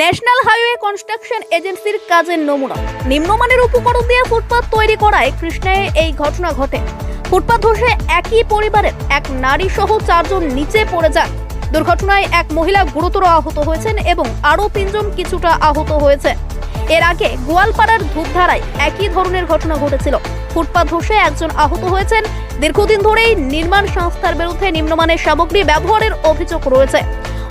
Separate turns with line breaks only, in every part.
National highway construction এজেন্সির কাজের নমুনা। নিম্নমানের উপকরণ দিয়ে ফুটপাত তৈরি করায় কৃষ্ণায় এই ঘটনা ঘটে। ফুটপাত ধসে একই পরিবারের এক নারী সহ চারজন নিচে পড়ে যান। দুর্ঘটনায় এক মহিলা গুরুতর আহত হয়েছেন এবং আরও তিনজন কিছুটা আহত হয়েছে। এর আগে গোয়ালপাড়ার ধূপধারায় একই ধরনের ঘটনা ঘটেছিল। ফুটপাত ধসে একজন আহত হয়েছেন। দীর্ঘদিন ধরেই নির্মাণ সংস্থার বিরুদ্ধে নিম্নমানের সামগ্রী ব্যবহারের অভিযোগ রয়েছে।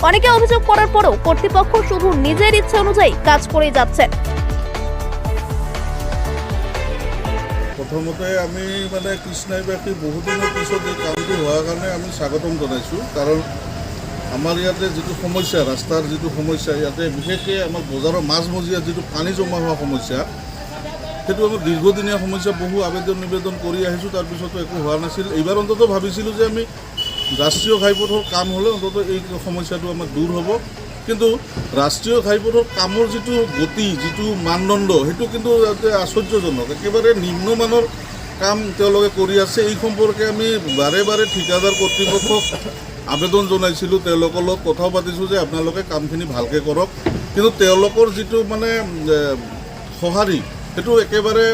অনেকে অভিযোগ করার পরেও কর্তৃপক্ষ শুধু নিজের ইচ্ছে অনুযায়ী কাজ করেই যাচ্ছে।
প্ৰথমতে আমি মানে কৃষ্ণাইবাসী বহুদিনৰ পিছত এই কামটো হোৱাৰ কাৰণে আমি স্বাগতম জনাইছোঁ। কাৰণ আমাৰ ইয়াতে যিটো সমস্যা, ৰাস্তাৰ যিটো সমস্যা, ইয়াতে বিশেষকৈ আমাৰ বজাৰৰ মাজমজিয়াত যিটো পানী জমা হোৱা সমস্যা, সেইটো আমাৰ দীৰ্ঘদিনীয়া সমস্যা, বহু আবেদন নিবেদন কৰি আহিছোঁ, তাৰপিছতো একো হোৱা নাছিল। এইবাৰ অন্ততঃ ভাবিছিলোঁ যে আমি ৰাষ্ট্ৰীয় ঘাইপথৰ কাম হ'লে অন্ততঃ এই সমস্যাটো আমাৰ দূৰ হ'ব। কিন্তু ৰাষ্ট্ৰীয় ঘাইপথৰ কামৰ যিটো গতি, যিটো মানদণ্ড, সেইটো কিন্তু আশ্চৰ্যজনক। একেবাৰে নিম্নমানৰ কাম তেওঁলোকে কৰি আছে। এই সম্পৰ্কে আমি বাৰে বাৰে ঠিকাদাৰ কৰ্তৃপক্ষক আবেদন জনাইছিলোঁ। তেওঁলোকৰ লগত কথাও পাতিছোঁ যে আপোনালোকে কামখিনি ভালকৈ কৰক। কিন্তু তেওঁলোকৰ যিটো মানে সঁহাৰি, সেইটো একেবাৰে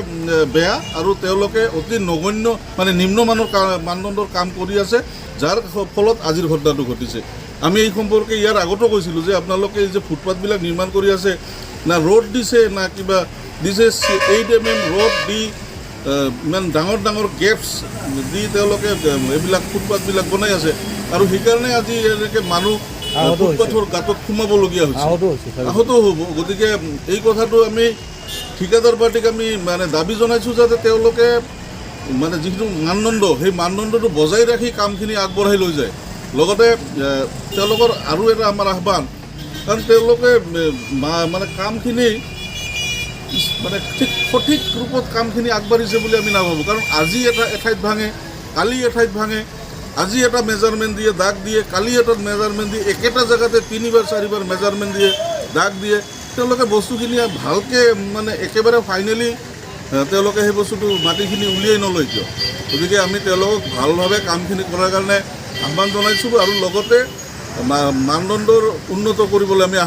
বেয়া। আৰু তেওঁলোকে অতি নগণ্য মানে নিম্নমানৰ মানদণ্ডৰ কাম কৰি আছে। যাৰ ফলত আজিৰ ঘটনাটো ঘটিছে আমি এই সম্পৰ্কে ইয়াৰ আগতো কৈছিলোঁ যে আপোনালোকে এই যে ফুটপাথবিলাক নিৰ্মাণ কৰি আছে না ৰ'ড দিছে না কিবা দিছে এইট এম এম ৰ'ড দি ইমান ডাঙৰ ডাঙৰ গেপছ দি তেওঁলোকে এইবিলাক ফুটপাথবিলাক বনাই আছে আৰু সেইকাৰণে আজি এনেকৈ মানুহ। ফুটপাথৰ গাঁতত সোমাবলগীয়া হৈছে।
আহত
হ'ব গতিকে এই কথাটো আমি ঠিকাদাৰ পাৰ্টিক আমি মানে দাবি জনাইছোঁ যাতে তেওঁলোকে মানে যিটো মানদণ্ড, সেই মানদণ্ডটো বজাই ৰাখি কামখিনি আগবঢ়াই লৈ যায়। লগতে তেওঁলোকৰ আৰু এটা আমাৰ আহ্বান, কাৰণ তেওঁলোকে মানে কামখিনি মানে ঠিক সঠিক ৰূপত কামখিনি আগবাঢ়িছে বুলি আমি নাভাবোঁ। কাৰণ আজি এটা এঠাইত ভাঙে, কালি এঠাইত ভাঙে, আজি এটা মেজাৰমেণ্ট দিয়ে, দাগ দিয়ে, কালি এটাত মেজাৰমেণ্ট দিয়ে, একেটা জেগাতে তিনিবাৰ, চাৰিবাৰ মেজাৰমেণ্ট দিয়ে, দাগ দিয়ে। তেওঁলোকে বস্তুখিনি ভালকৈ মানে একেবাৰে ফাইনেলি তেওঁলোকে সেই বস্তুটো মাটিখিনি উলিয়াই নলয় কিয়? গতিকে আমি তেওঁলোকক ভালভাৱে কামখিনি কৰাৰ কাৰণে আহ্বান জনাইছোঁ আৰু লগতে মানদণ্ডৰ উন্নত কৰিবলৈ আমি